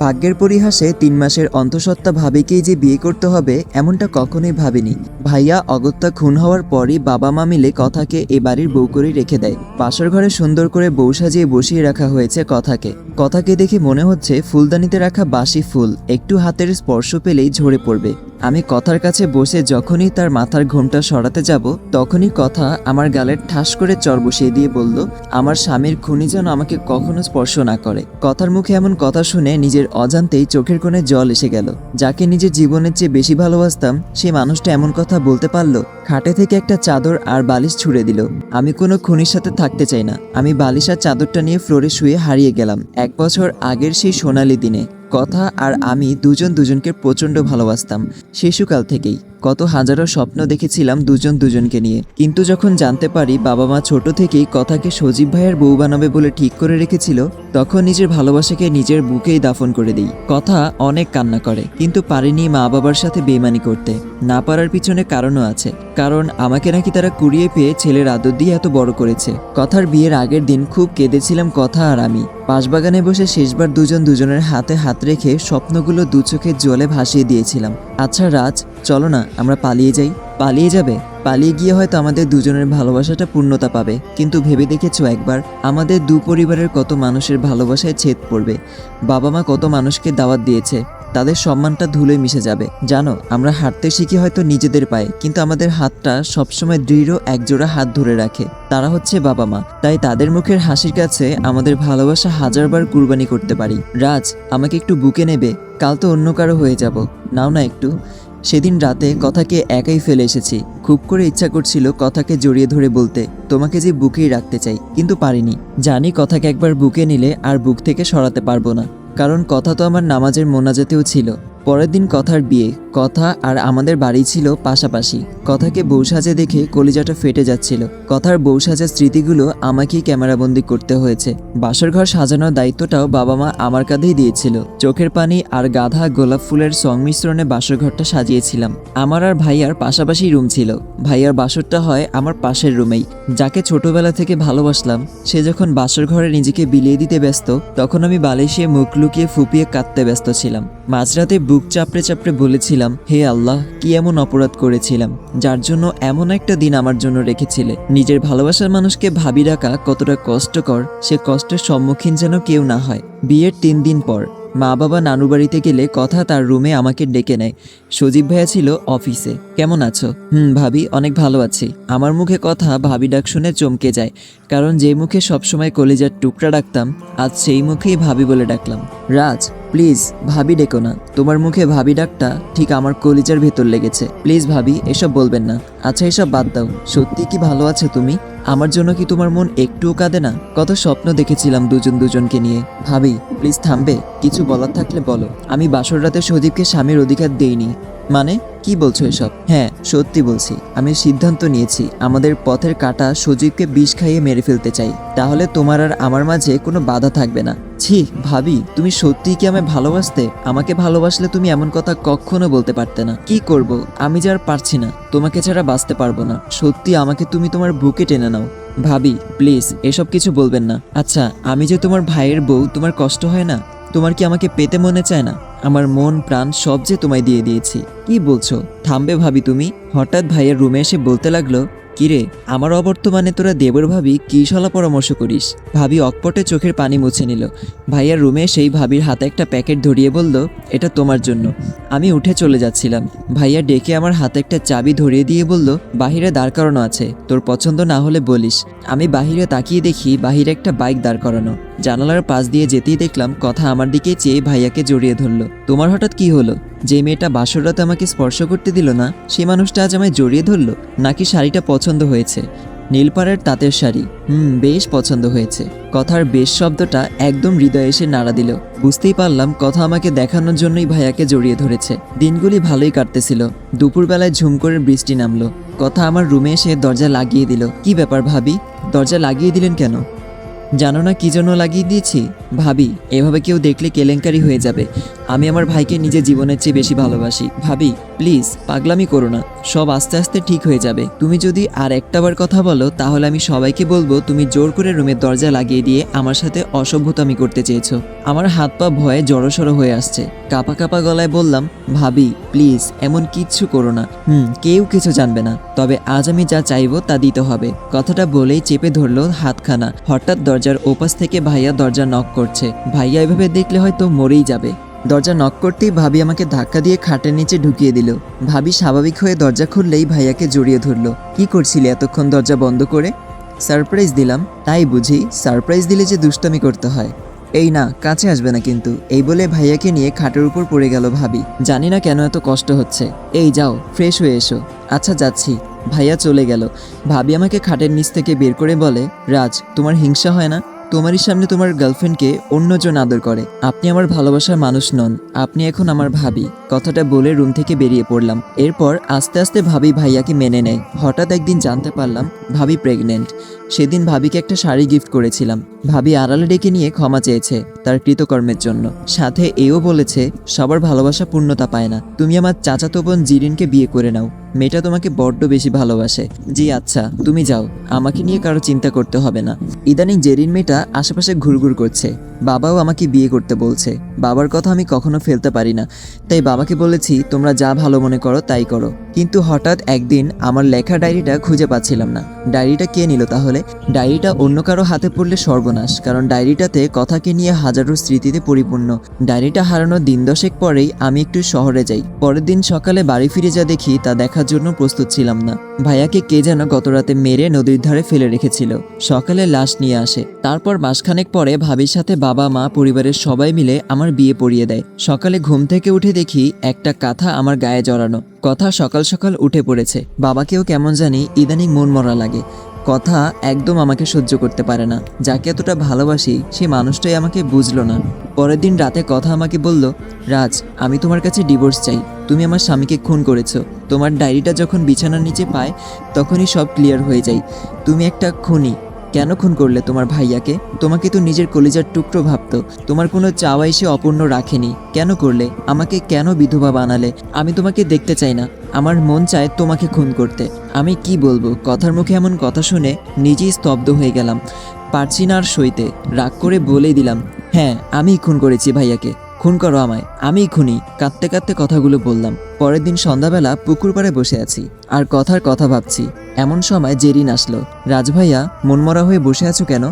ভাগ্যের পরিহাসে তিন মাসের অন্তঃসত্ত্বা ভাবিকেই যে বিয়ে করতে হবে, এমনটা কখনোই ভাবিনি। ভাইয়া অগত্যা খুন হওয়ার পরই বাবা মা মিলে কথাকে এ বাড়ির বউ করে রেখে দেয়। বাসর ঘরে সুন্দর করে বউ সাজিয়ে বসিয়ে রাখা হয়েছে কথাকে। কথাকে দেখে মনে হচ্ছে ফুলদানিতে রাখা বাসি ফুল, একটু হাতের স্পর্শ পেলেই ঝরে পড়বে। আমি কথার কাছে বসে যখনই তার মাথার ঘোমটা সরাতে যাব, তখনই কথা আমার গালের ঠাস করে চর বসিয়ে দিয়ে বলল, আমার স্বামীর খুনি যেন আমাকে কখনো স্পর্শ না করে। কথার মুখে এমন কথা শুনে নিজের অজান্তেই চোখের কোণে জল এসে গেল। যাকে নিজের জীবনের চেয়ে বেশি ভালোবাসতাম, সেই মানুষটা এমন কথা বলতে পারল, খাটে থেকে একটা চাদর আর বালিশ ছুঁড়ে দিল। আমি কোনো খুনির সাথে থাকতে চাই না। আমি বালিশ আর চাদরটা নিয়ে ফ্লোরে শুয়ে হারিয়ে গেলাম, এক বছর আগের সেই সোনালি দিনে। কথা আর আমি দুজন দুজনকে প্রচণ্ড ভালোবাসতাম শিশুকাল থেকেই। কত হাজারো স্বপ্ন দেখেছিলাম দুজন দুজনকে নিয়ে। কিন্তু যখন জানতে পারি বাবা মা ছোট থেকেই কথাকে সজীব ভাইয়ের বউ বানাবে বলে ঠিক করে রেখেছিল, তখন নিজের ভালোবাসাকে নিজের বুকেই দাফন করে দিই। কথা অনেক কান্না করে, কিন্তু পারিনি মা বাবার সাথে বেমানি করতে। না পারার পিছনে কারণও আছে, কারণ আমাকে নাকি তারা কুড়িয়ে পেয়ে ছেলের আদর দিয়ে এত বড় করেছে। কথার বিয়ের আগের দিন খুব কেঁদেছিলাম কথা আর আমি। বাঁশবাগানে বসে শেষবার দুজন দুজনের হাতে হাত রেখে স্বপ্নগুলো দু চোখের জলে ভাসিয়ে দিয়েছিলাম। আচ্ছা রাজ চলো না, আমরা পালিয়ে যাই। পালিয়ে যাবে? পালিয়ে গিয়ে হয়তো আমাদের দুজনের ভালোবাসাটা পূর্ণতা পাবে। কিন্তু ভেবে দেখেছ একবার, আমাদের দু পরিবারের কত মানুষের ভালোবাসায় ছেদ পড়বে? বাবা মা কত মানুষকে দাওয়াত দিয়েছে, তাদের সম্মানটা ধুলে মিশে যাবে। জানো, আমরা হাঁটতে শিখি হয়তো নিজেদের পায়ে, কিন্তু আমাদের হাতটা সবসময় দৃঢ়, একজোড়া হাত ধরে রাখে। তারা হচ্ছে বাবা মা, তাই তাদের মুখের হাসির কাছে আমাদের ভালোবাসা হাজারবার কুরবানি করতে পারি। রাজ, আমাকে একটু বুকে নেবে, কাল তো অন্য কারও হয়ে যাব। নাও না একটু। সেদিন রাতে কথাকে একাই ফেলে এসেছি। খুব করে ইচ্ছা করছিল কথাকে জড়িয়ে ধরে বলতে, তোমাকে যে বুকেই রাখতে চাই, কিন্তু পারিনি। জানি কথাকে একবার বুকে নিলে আর বুক থেকে সরাতে পারব না, কারণ কথা তো আমার নামাজের মোনাজাতেও ছিল। পরের দিন কথার বিয়ে। কথা আর আমাদের বাড়ি ছিল পাশাপাশি। কথাকে বউ সাজে দেখে কলিজাটা ফেটে যাচ্ছিল। কথার বউ সাজার স্মৃতিগুলো আমাকেই ক্যামেরাবন্দি করতে হয়েছে। বাসর ঘর সাজানোর দায়িত্বটাও বাবা মা আমার কাঁধেই দিয়েছিল। চোখের পানি আর গাধা গোলাপ ফুলের সংমিশ্রণে বাসর ঘরটা সাজিয়েছিলাম। আমার আর ভাইয়ার পাশাপাশি রুম ছিল। ভাইয়ার বাসরটা হয় আমার পাশের রুমেই। যাকে ছোটবেলা থেকে ভালোবাসলাম, সে যখন বাসর ঘরে নিজেকে বিলিয়ে দিতে ব্যস্ত, তখন আমি বালিশে মুখ লুকিয়ে ফুপিয়ে কাঁদতে ব্যস্ত ছিলাম। মাঝরাতে বুক চাপড়ে চাপড়ে বলেছিলাম, হে আল্লাহ, কি এমন অপরাধ করেছিলাম, যার জন্য এমন একটা দিন আমার জন্য রেখেছিলে। নিজের ভালোবাসার মানুষকে ভাবি রাখা কতটা কষ্টকর, সে কষ্টের সম্মুখীন যেন কেউ না হয়। বিয়ের তিন দিন পর মা বাবা নানু বাড়িতে গেলে কথা তার রুমে আমাকে ডেকে নেয়। সজীব ভাইয়া ছিল অফিসে। কেমন আছো? হুম, ভাবি, অনেক ভালো আছি। আমার মুখে কথা ভাবি ডাক শুনে চমকে যায়, কারণ যে মুখে সবসময় কলেজার টুকরা ডাকতাম আজ সেই মুখেই ভাবি বলে ডাকলাম। রাজ প্লিজ, ভাবি ডেকো না। তোমার মুখে ভাবি ডাকটা ঠিক আমার কলিজার ভেতর লেগেছে। প্লিজ ভাবি, এসব বলবেন না। আচ্ছা এসব বাদ দাও। সত্যি কি ভালো আছে তুমি? আমার জন্য কি তোমার মন একটুও কাঁদে না? কত স্বপ্ন দেখেছিলাম দুজন দুজনকে নিয়ে। ভাবি, প্লিজ থামবে। কিছু বলার থাকলে বলো। আমি বাসর রাতে সদীপকে স্বামীর অধিকার দেইনি। মানে কি বলছো এসব? হ্যাঁ সত্যি বলছি। আমি সিদ্ধান্ত নিয়েছি, আমাদের পথের কাটা সজীবকে বিষ খাইয়ে মেরে ফেলতে চাই। তাহলে তোমার আর আমার মাঝে কোনো বাধা থাকবে না। ছি, ভাবি, তুমি সত্যি কি আমায় ভালোবাসতে? আমাকে ভালোবাসলে তুমি এমন কথা কখনো বলতে পারতে না। কি করব? আমি যে আর পারছি না, তোমাকে ছাড়া বাঁচতে পারব না। সত্যি আমাকে তুমি তোমার বুকে টেনে নাও। ভাবি, প্লিজ, এসব কিছু বলবেন না। আচ্ছা আমি যে তোমার ভাইয়ের বউ, তোমার কষ্ট হয় না? তোমার কি আমাকে পেতে মনে চায় না? আমার মন, প্রাণ সব যে তোমায় দিয়ে দিয়েছি। কি বলছো? থামবে ভাবি তুমি? হঠাৎ ভাইয়ের রুমে এসে বলতে লাগল কিরে, আমার অবর্তমানে তোরা দেবর ভাবি কি সলা পরামর্শ করিস? ভাবি অকপটে চোখের পানি মুছে নিল। ভাইয়ার রুমে সেই ভাবির হাতে একটা প্যাকেট ধরিয়ে বলল, এটা তোমার জন্য। আমি উঠে চলে যাচ্ছিলাম। ভাইয়া ডেকে আমার হাতে একটা চাবি ধরিয়ে দিয়ে বলল, বাহিরে দাঁড় করানো আছে, তোর পছন্দ না হলে বলিস। আমি বাহিরে তাকিয়ে দেখি বাহিরে একটা বাইক দাঁড় করানো। জানালার পাশ দিয়ে যেতেই দেখলাম কথা আমার দিকে চেয়ে ভাইয়াকে জড়িয়ে ধরলো। তোমার হঠাৎ কি হলো? যে মেয়েটা বাসর রাতে আমাকে স্পর্শ করতে দিল না, সে মানুষটা আজ আমায় জড়িয়ে ধরলো? নাকি শাড়িটা পছন্দ হয়েছে। নীলপাড়ের তাঁতের শাড়ি, হুম, বেশ পছন্দ হয়েছে। কথার বেশ শব্দটা একদম হৃদয়ে এসে নাড়া দিল। বুঝতেই পারলাম কথা আমাকে দেখানোর জন্যই ভাইয়াকে জড়িয়ে ধরেছে। দিনগুলি ভালোই কাটতেছিল। দুপুরবেলায় ঝুম করে বৃষ্টি নামলো। কথা আমার রুমে এসে দরজা লাগিয়ে দিল। কি ব্যাপার ভাবি? দরজা লাগিয়ে দিলেন কেন? জানো না কী জন্য লাগিয়ে দিয়েছি? ভাবি, এভাবে কেউ দেখলে কেলেঙ্কারি হয়ে যাবে। আমি আমার ভাইকে নিজের জীবনের চেয়ে বেশি ভালোবাসি। ভাবি, প্লিজ, পাগলামি করো না। সব আস্তে আস্তে ঠিক হয়ে যাবে। তুমি যদি আর একটাবার কথা বলো, তাহলে আমি সবাইকে বলব, তুমি জোর করে রুমের দরজা লাগিয়ে দিয়ে আমার সাথে অসভ্যতামি করতে চেয়েছো। আমার হাত পা ভয়ে জড়সড় হয়ে আসছে। কাপা কাপা গলায় বললাম, ভাবি, প্লিজ, এমন কিচ্ছু করো না। হুম, কেউ কিছু জানবে না। তবে আজ আমি যা চাইব তা দিতে হবে। কথাটা বলেই চেপে ধরলো হাতখানা। হঠাৎ দরজার ওপাশ থেকে ভাইয়া দরজা নক করছে। ভাইয়া এভাবে দেখলে হয়তো মরেই যাবে। দরজা নক করতেই ভাবি আমাকে ধাক্কা দিয়ে খাটের নিচে ঢুকিয়ে দিল। ভাবি স্বাভাবিক হয়ে দরজা খুললেই ভাইয়াকে জড়িয়ে ধরলো। কি করছিলি এতক্ষণ দরজা বন্ধ করে? সারপ্রাইজ দিলাম। তাই বুঝি? সারপ্রাইজ দিলে যে দুষ্টামি করতে হয়। এই না, কাছে আসবে না কিন্তু। এই বলে ভাইয়াকে নিয়ে খাটের উপর পড়ে গেল ভাবি। জানি না কেন এত কষ্ট হচ্ছে। এই যাও, ফ্রেশ হয়ে এসো। আচ্ছা যাচ্ছি। ভাইয়া চলে গেল। ভাবি আমাকে খাটের নিচ থেকে বের করে বলে, রাজ, তোমার হিংসা হয় না? তোমারই সামনে তোমার গার্লফ্রেন্ডকে অন্যজন আদর করে। আপনি আমার ভালোবাসার মানুষ নন, আপনি এখন আমার ভাবি। কথাটা বলে রুম থেকে বেরিয়ে পড়লাম। এরপর আস্তে আস্তে ভাবি ভাইয়াকে মেনে নেয়। হঠাৎ একদিন জানতে পারলাম, ভাবি প্রেগনেন্ট সেদিন ভাবিকে একটা শাড়ি গিফট করেছিলাম। ভাবি আড়ালে ডেকে নিয়ে ক্ষমা চেয়েছে তার কৃতকর্মের জন্য। সাথে এও বলেছে, সবার ভালোবাসা পূর্ণতা পায় না। তুমি আমার চাচাতো বোন জিরিনকে বিয়ে করে নাও। মেয়েটা তোমাকে বড্ড বেশি ভালোবাসে। জি আচ্ছা তুমি যাও। আমাকে নিয়ে কারও চিন্তা করতে হবে না। ইদানিং জেরিন মেয়েটা আশেপাশে ঘুরঘুর করছে। বাবাও আমাকে বিয়ে করতে বলছে। বাবার কথা আমি কখনো ফেলতে পারি না। তাই বাবাকে বলেছি, তোমরা যা ভালো মনে করো, তাই করো। কিন্তু হঠাৎ একদিন আমার লেখা ডায়েরিটা খুঁজে পাচ্ছিলাম না। ডায়েরিটা কে নিল তাহলে? ডায়েরিটা অন্য কারও হাতে পড়লে সর্বনাশ, কারণ ডায়েরিটাতে কথাকে নিয়ে হাজারো স্মৃতিতে পরিপূর্ণ। ডায়েরিটা হারানোর দিন দশেক পরেই আমি একটু শহরে যাই। পরের দিন সকালে বাড়ি ফিরে যা দেখি, তা দেখার জন্য প্রস্তুত ছিলাম না। ভাইয়াকে কে যেন গতরাতে মেরে নদীর ধারে ফেলে রেখেছিল। সকালে লাশ নিয়ে আসে। তারপর মাসখানেক পরে ভাবির সাথে বাবা, মা, পরিবারের সবাই মিলে আমার বিয়ে পড়িয়ে দেয়। সকালে ঘুম থেকে উঠে দেখি একটা কাঁথা আমার গায়ে জড়ানো। কথা সকাল সকাল উঠে পড়েছে। বাবাকেও কেমন জানি ইদানিং মন মরা লাগে। কথা একদম আমাকে সহ্য করতে পারে না। যাকে এতটা ভালোবাসি, সে মানুষটাই আমাকে বুঝলো না। পরের দিন রাতে কথা আমাকে বলল, রাজ, আমি তোমার কাছে ডিভোর্স চাই। তুমি আমার স্বামীকে খুন করেছ। তোমার ডায়েরিটা যখন বিছানার নিচে পায়, তখনই সব ক্লিয়ার হয়ে যায়। তুমি একটা খুনি কেন খুন করলে তোমার ভাইয়াকে? তোমাকে তো নিজের কলিজার টুকরো ভাবতো। তোমার কোনো চাওয়াই সে অপূর্ণ রাখেনি। কেন করলে? আমাকে কেন বিধবা বানালে? আমি তোমাকে দেখতে চাই না। আমার মন চায় তোমাকে খুন করতে। আমি কি বলব? কথার মুখে এমন কথা শুনে নিজেই স্তব্ধ হয়ে গেলাম। পারছি না আর সইতে। রাগ করে বলেই দিলাম হ্যাঁ আমি খুন করেছি ভাইয়াকে। খুন করো আমায়, আমিই খুনি, কাঁদতে কাঁদতে কথাগুলো বললাম। পরের দিন সন্ধ্যাবেলা পুকুর পাড়ে বসে আছি, আর কথার কথা ভাবছি। এমন সময় জেরিন আসলো, রাজভাইয়া, মনমরা হয়ে বসে আছো কেন?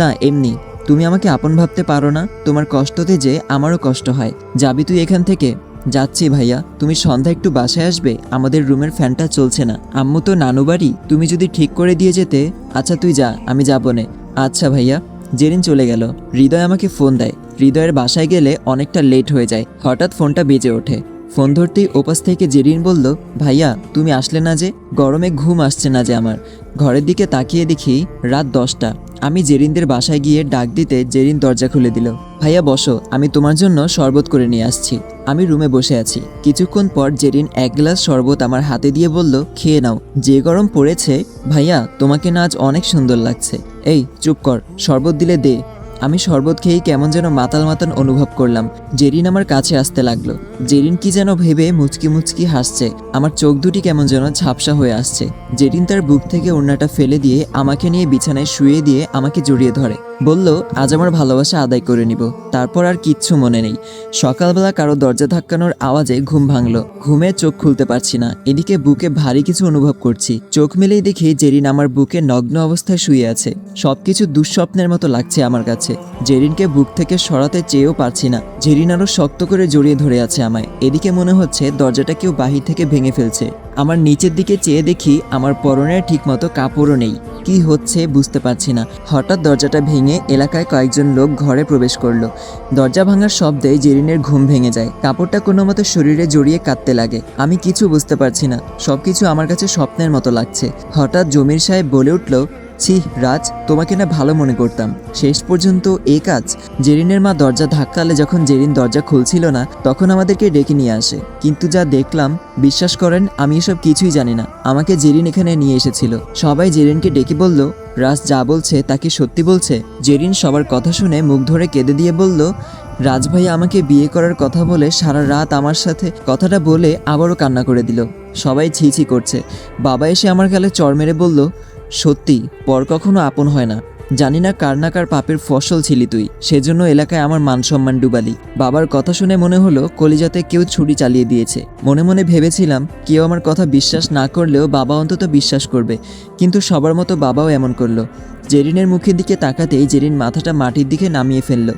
না, এমনি। তুমি আমাকে আপন ভাবতে পারো না, তোমার কষ্টতে যে আমারও কষ্ট হয়। যাবি তুই এখান থেকে? যাচ্ছি ভাইয়া, তুমি সন্ধ্যা একটু বাসায় আসবে, আমাদের রুমের ফ্যানটা চলছে না। আম্মু তো নানু বাড়ি, তুমি যদি ঠিক করে দিয়ে যেতে আচ্ছা তুই যা, আমি যাব নে। আচ্ছা ভাইয়া, জেরিন চলে গেল, হৃদয় আমাকে ফোন দেয়। হৃদয়ের বাসায় গেলে অনেকটা লেট হয়ে যায়। হঠাৎ ফোনটা বেজে ওঠে। ফোন ধরতেই ওপাশ থেকে জেরিন বলল, ভাইয়া, তুমি আসলে না যে? গরমে ঘুম আসছে না যে আমার। ঘরের দিকে তাকিয়ে দেখি রাত দশটা। আমি জেরিনদের বাসায় গিয়ে ডাক দিতে জেরিন দরজা খুলে দিল। ভাইয়া, বসো, আমি তোমার জন্য শরবত করে নিয়ে আসছি। আমি রুমে বসে আছি। কিছুক্ষণ পর জেরিন এক গ্লাস শরবত আমার হাতে দিয়ে বলল, খেয়ে নাও। যে গরম পড়েছে, ভাইয়া, তোমাকে না আজ অনেক সুন্দর লাগছে। এই, চুপ কর, শরবত দিলে দে। আমি শরবত খেয়েই কেমন যেন মাতাল মাতান অনুভব করলাম। জেরিন আমার কাছে আসতে লাগল। জেরিন কি যেন ভেবে মুচকি মুচকি হাসছে। আমার চোখ দুটি কেমন যেন ঝাপসা হয়ে আসছে। জেরিন তার বুক থেকে ওড়নাটা ফেলে দিয়ে আমাকে নিয়ে বিছানায় শুয়ে দিয়ে আমাকে জড়িয়ে ধরে। বলল, আজ আমার ভালোবাসা আদায় করে নিব। তারপর আর কিচ্ছু মনে নেই। সকালবেলা কারও দরজা ধাক্কানোর আওয়াজে ঘুম ভাঙলো। ঘুমে চোখ খুলতে পারছি না। এদিকে বুকে ভারী কিছু অনুভব করছি। চোখ মেলেই দেখি জেরিন আমার বুকে নগ্ন অবস্থায় শুয়ে আছে। সবকিছু দুঃস্বপ্নের মতো লাগছে আমার কাছে। জেরিনকে বুক থেকে সরাতে চেয়েও পারছি না। জেরিন আরও শক্ত করে জড়িয়ে ধরে আছে আমায়। এদিকে মনে হচ্ছে দরজাটা কেউ বাহির থেকে ভেঙে ফেলছে। আমার নিচের দিকে চেয়ে দেখি আমার পরনের ঠিকমতো কাপড়ও নেই। কি হচ্ছে বুঝতে পারছি না। হঠাৎ দরজাটা ভেঙে এলাকায় কয়েকজন লোক ঘরে প্রবেশ করল। দরজা ভাঙার শব্দে জেরিনের ঘুম ভেঙে যায়। কাপড়টা কোনো মতো শরীরে জড়িয়ে কাঁদতে লাগে। আমি কিছু বুঝতে পারছি না। সবকিছু আমার কাছে স্বপ্নের মতো লাগছে। হঠাৎ জমির সাহেব বলে উঠল ছি রাজ, তোমাকে না ভালো মনে করতাম। শেষ পর্যন্ত এই কাজ। জেরিনের মা দরজা ধাক্কালে যখন জেরিন দরজা খুলছিল না, তখন আমাদেরকে ডেকে নিয়ে আসে। কিন্তু যা দেখলাম, বিশ্বাস করেন, আমি এসব কিছুই জানি না। আমাকে জেরিন এখানে নিয়ে এসেছিল। সবাই জেরিনকে ডেকে বলল, রাজ যা বলছে, তা কি সত্যি বলছে? জেরিন সবার কথা শুনে মুখ ধরে কেঁদে দিয়ে বলল, রাজ ভাইয়া আমাকে বিয়ে করার কথা বলে সারা রাত আমার সাথে কথাটা বলে আবারও কান্না করে দিল। সবাই ছি ছি করছে। বাবা এসে আমার গালে চর মেরে বলল সত্যি, পর কখনো আপন হয় না। জানি না কার না কার পাপের ফসল ছিলি তুই, সেজন্য এলাকায় আমার মান সম্মান ডুবালি। বাবার কথা শুনে মনে হলো কলিজাতে কেউ ছুরি চালিয়ে দিয়েছে। মনে মনে ভেবেছিলাম কেউ আমার কথা বিশ্বাস না করলেও বাবা অন্তত বিশ্বাস করবে, কিন্তু সবার মতো বাবাও এমন করল। জেরিনের মুখের দিকে তাকাতেই জেরিন মাথাটা মাটির দিকে নামিয়ে ফেলল।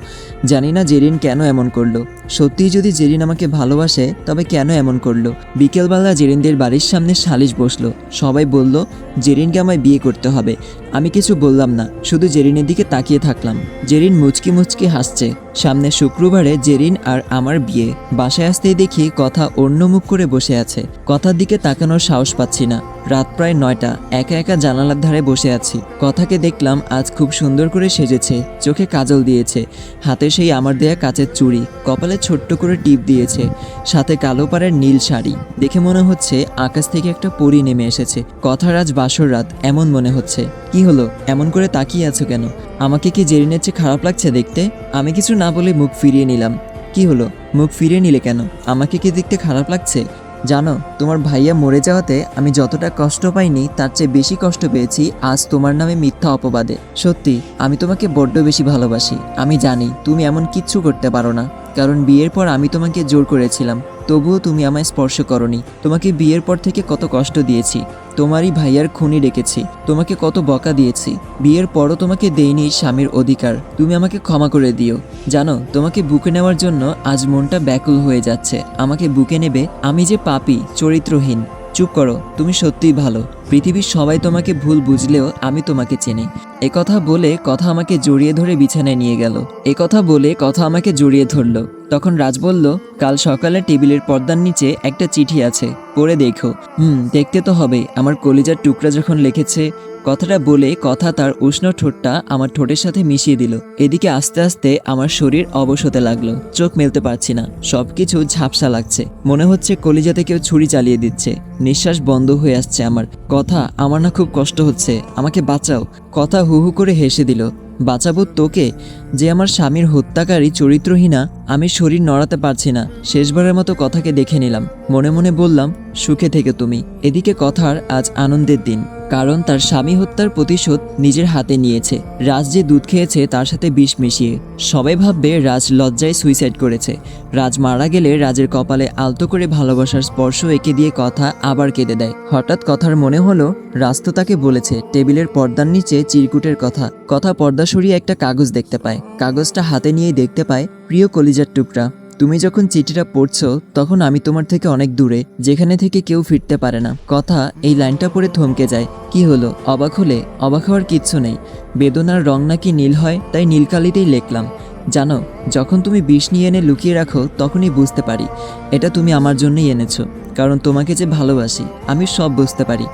জানি না জেরিন কেন এমন করল। সত্যিই যদি জেরিন আমাকে ভালোবাসে, তবে কেন এমন করল? বিকেলবেলা জেরিনদের বাড়ির সামনে সালিশ বসল। সবাই বলল, জেরিনকে আমায় বিয়ে করতে হবে। আমি কিছু বললাম না, শুধু জেরিনের দিকে তাকিয়ে থাকলাম। জেরিন মুচকি মুচকি হাসছে। সামনে শুক্রবারে জেরিন আর আমার বিয়ে। বাসায় আসতেই দেখি কথা অন্য মুখ করে বসে আছে। কথার দিকে তাকানোর সাহস পাচ্ছি না। রাত প্রায় নয়টা, একা একা জানালার ধারে বসে আছি। কথাকে দেখলাম আজ খুব সুন্দর করে সেজেছে, চোখে কাজল দিয়েছে, হাতে সেই আমার দেয়া কাচের চুড়ি, কপালে ছোট্ট করে টিপ দিয়েছে, সাথে কালো পাড়ের নীল শাড়ি। দেখে মনে হচ্ছে আকাশ থেকে একটা পরি নেমে এসেছে। কথার আজ বাসর রাত, এমন মনে হচ্ছে। কি হলো? এমন করে তাকিয়ে আছো কেন? আমাকে কি জেরিনের চেয়ে খারাপ লাগছে দেখতে? আমি কিছু না বলে মুখ ফিরিয়ে নিলাম। কি হলো? মুখ ফিরিয়ে নিলে কেন? আমাকে কি দেখতে খারাপ লাগছে? জানো, তোমার ভাইয়া মরে যাওয়াতে আমি যতটা কষ্ট পাইনি, তার চেয়ে বেশি কষ্ট পেয়েছি আজ তোমার নামে মিথ্যা অপবাদে। সত্যি, আমি তোমাকে বড্ড বেশি ভালোবাসি। আমি জানি, তুমি এমন কিচ্ছু করতে পারো না। কারণ বিয়ের পর আমি তোমাকে জোর করেছিলাম। তবুও তুমি আমায় স্পর্শ করনি। তোমাকে বিয়ের পর থেকে কত কষ্ট দিয়েছি। তোমারই ভাইয়ার খুনি ডেকেছি। তোমাকে কত বকা দিয়েছি। বিয়ের পরও তোমাকে দেইনি স্বামীর অধিকার। তুমি আমাকে ক্ষমা করে দিও। জানো, তোমাকে বুকে নেওয়ার জন্য আজ মনটা ব্যাকুল হয়ে যাচ্ছে। আমাকে বুকে নেবে, আমি যে পাপি, চরিত্রহীন। চুপ করো, তুমি সত্যিই ভালো। পৃথিবীর সবাই তোমাকে ভুল বুঝলেও আমি তোমাকে চিনি। একথা কথা বলে কথা আমাকে জড়িয়ে ধরে বিছানায় নিয়ে গেল। একথা কথা বলে কথা আমাকে জড়িয়ে ধরলো। তখন রাজ বলল, কাল সকালে টেবিলের পর্দার নিচে একটা চিঠি আছে, পড়ে দেখো। হুম, দেখতে তো হবে। আমার কলিজার টুকরা যখন লিখেছে কথাটা বলে কথা তার উষ্ণ ঠোঁটটা আমার ঠোঁটের সাথে মিশিয়ে দিল। এদিকে আস্তে আস্তে আমার শরীর অবশ হতে লাগল। চোখ মেলতে পারছি না। সবকিছু ঝাপসা লাগছে। মনে হচ্ছে কলিজাতে কেউ ছুরি চালিয়ে দিচ্ছে। নিঃশ্বাস বন্ধ হয়ে আসছে আমার। কথা, আমার না খুব কষ্ট হচ্ছে। আমাকে বাঁচাও। কথা হু হু করে হেসে দিল। বাঁচাবো তোকে? যে আমার স্বামীর হত্যাকারী চরিত্রহীনা আমি শরীর নড়াতে পারছি না। শেষবারের মতো কথাকে দেখে নিলাম। মনে মনে বললাম, সুখে থেকে তুমি। এদিকে কথার আজ আনন্দের দিন। কারণ তার স্বামী হত্যার প্রতিশোধ নিজের হাতে নিয়েছে। রাজ যে দুধ খেয়েছে তার সাথে বিষ মিশিয়ে। সবাই ভাববে রাজ লজ্জায় সুইসাইড করেছে। রাজ মারা গেলে রাজের কপালে আলতো করে ভালোবাসার স্পর্শ এঁকে দিয়ে কথা আবার কেঁদে দেয়। হঠাৎ কথার মনে হলো, রাজ তো তাকে বলেছে, টেবিলের পর্দার নিচে চিরকুটের কথা। কথা পর্দা সরিয়ে একটা কাগজ দেখতে পায়। কাগজটা হাতে নিয়েই দেখতে পায় প্রিয় কলিজার টুকরা। তুমি যখন চিঠিটা পড়ছো, তখন আমি তোমার থেকে অনেক দূরে, যেখানে থেকে কেউ ফিরতে পারে না। কথা, এই লাইনটা পড়ে থমকে যায়। কি হলো? অবাক হলে, অবাক হওয়ার কিচ্ছু নেই। বেদনার রং নাকি নীল হয়, তাই নীলকালিতেই লেখলাম। জানো, যখন তুমি বিষ নিয়ে এনে লুকিয়ে রাখো, তখনই বুঝতে পারি। এটা তুমি আমার জন্যই এনেছো, কারণ তোমাকে যে ভালোবাসি, আমি সব বুঝতে পারি।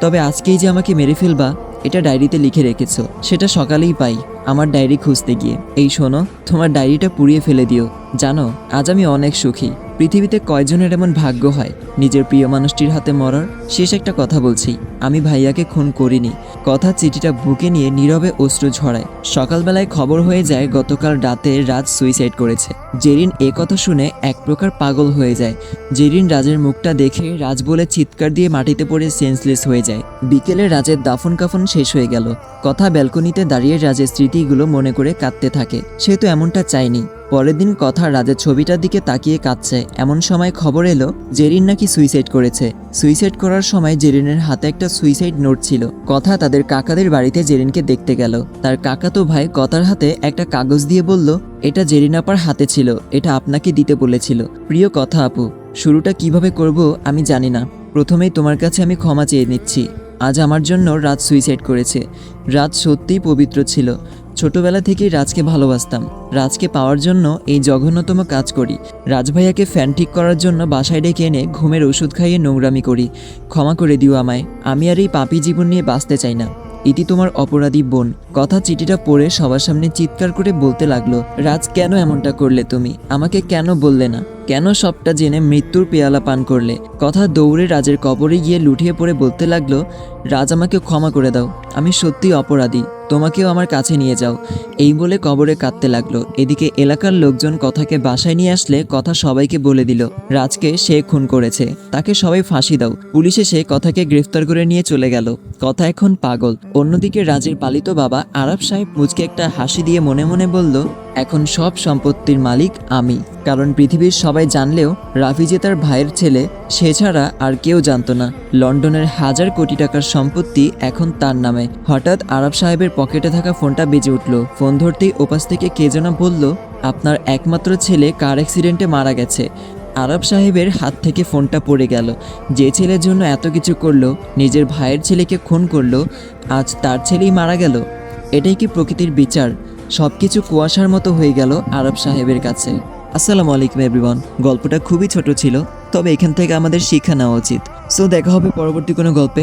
তবে আজকেই যে আমাকে মেরে ফেলবা এটা ডায়েরিতে লিখে রেখেছো, সেটা সকালেই পাই, আমার ডায়েরি খুঁজতে গিয়ে। এই শোনো, তোমার ডায়েরিটা পুড়িয়ে ফেলে দিও। জানো, আজ আমি অনেক সুখী। পৃথিবীতে কয়জনের এমন ভাগ্য হয়? নিজের প্রিয় মানুষটির হাতে মরার? শেষ একটা কথা বলছি। আমি ভাইয়াকে খুন করিনি। কথা চিঠিটা বুকে নিয়ে নীরবে অশ্রু ঝরায়। সকালবেলায় খবর হয়ে যায় গতকাল রাতে রাজ সুইসাইড করেছে। জেরিন এ কথা শুনে এক প্রকার পাগল হয়ে যায়। জেরিন রাজের মুখটা দেখে রাজ বলে চিৎকার দিয়ে মাটিতে পড়ে সেন্সলেস হয়ে যায়। বিকেলে রাজের দাফন কাফন শেষ হয়ে গেল। কথা ব্যালকনিতে দাঁড়িয়ে রাজের স্মৃতিগুলো মনে করে কাঁদতে থাকে। সে তো এমনটা চায়নি। পরের দিন কথা রাজের ছবিটার দিকে তাকিয়ে কাঁদছে। এমন সময় খবর এলো, জেরিন নাকি সুইসাইড করেছে। সুইসাইড করার সময় জেরিনের হাতে একটা সুইসাইড নোট ছিল। কথা তাদের কাকাদের বাড়িতে জেরিনকে দেখতে গেল। তার কাকাতো ভাই কথার হাতে একটা কাগজ দিয়ে বলল, এটা জেরিন আপার হাতে ছিল। এটা আপনাকে দিতে বলেছিল। প্রিয় কথা আপু, শুরুটা কীভাবে করব আমি জানি না। প্রথমেই তোমার কাছে আমি ক্ষমা চেয়ে নিচ্ছি। আজ আমার জন্য রাত সুইসাইড করেছে। রাত সত্যিই পবিত্র ছিল। ছোটবেলা থেকেই রাজকে ভালোবাসতাম। রাজকে পাওয়ার জন্য এই জঘন্যতম কাজ করি। রাজভাইয়াকে ফ্যান ঠিক করার জন্য বাসায় ডেকে এনে ঘুমের ওষুধ খাইয়ে নোংরামি করি। ক্ষমা করে দিও আমায়, আমি আর এই পাপি জীবন নিয়ে বাঁচতে চাই না। ইতি তোমার অপরাধী বোন। কথা চিঠিটা পড়ে সবার সামনে চিৎকার করে বলতে লাগল, রাজ, কেন এমনটা করলে তুমি? আমাকে কেন বললে না? কেন সবটা জেনে মৃত্যুর পেয়ালা পান করলে? কথা দৌড়ে রাজের কবরে গিয়ে লুটিয়ে পড়ে বলতে লাগল রাজ আমাকে ক্ষমা করে দাও। আমি সত্যিই অপরাধী। তোমাকেও আমার কাছে নিয়ে যাও। এই বলে কবরে কাঁদতে লাগল। এদিকে এলাকার লোকজন কথাকে বাসায় নিয়ে আসলে কথা সবাইকে বলে দিল, রাজকে সে খুন করেছে। তাকে সবাই ফাঁসি দাও। পুলিশ এসে কথাকে গ্রেফতার করে নিয়ে চলে গেল। কথা এখন পাগল। অন্যদিকে রাজের পালিত বাবা আরব সাহেব মুচকে একটা হাসি দিয়ে মনে মনে বলল, এখন সব সম্পত্তির মালিক আমি। কারণ পৃথিবীর সবাই জানলেও রাফি যে তার ভাইয়ের ছেলে, সে ছাড়া আর কেউ জানতো না। লন্ডনের হাজার কোটি টাকার সম্পত্তি এখন তার নামে। হঠাৎ আরব সাহেবের পকেটে থাকা ফোনটা বেজে উঠল। ফোন ধরতেই ওপাশ থেকে কে যেন বলল, আপনার একমাত্র ছেলে কার অ্যাক্সিডেন্টে মারা গেছে? আরব সাহেবের হাত থেকে ফোনটা পড়ে গেল। যে ছেলের জন্য এত কিছু করল, নিজের ভাইয়ের ছেলেকে খুন করল, আজ তার ছেলেই মারা গেল? এটাই কি প্রকৃতির বিচার? সব কিছু কুয়াশার মতো হয়ে গেল আরব সাহেবের কাছে। আসসালামু আলাইকুম, এভরিওয়ান। গল্পটা খুবই ছোট ছিল, তবে এখান থেকে আমাদের শিক্ষা নেওয়া উচিত। সো দেখা হবে পরবর্তী কোনো গল্পে।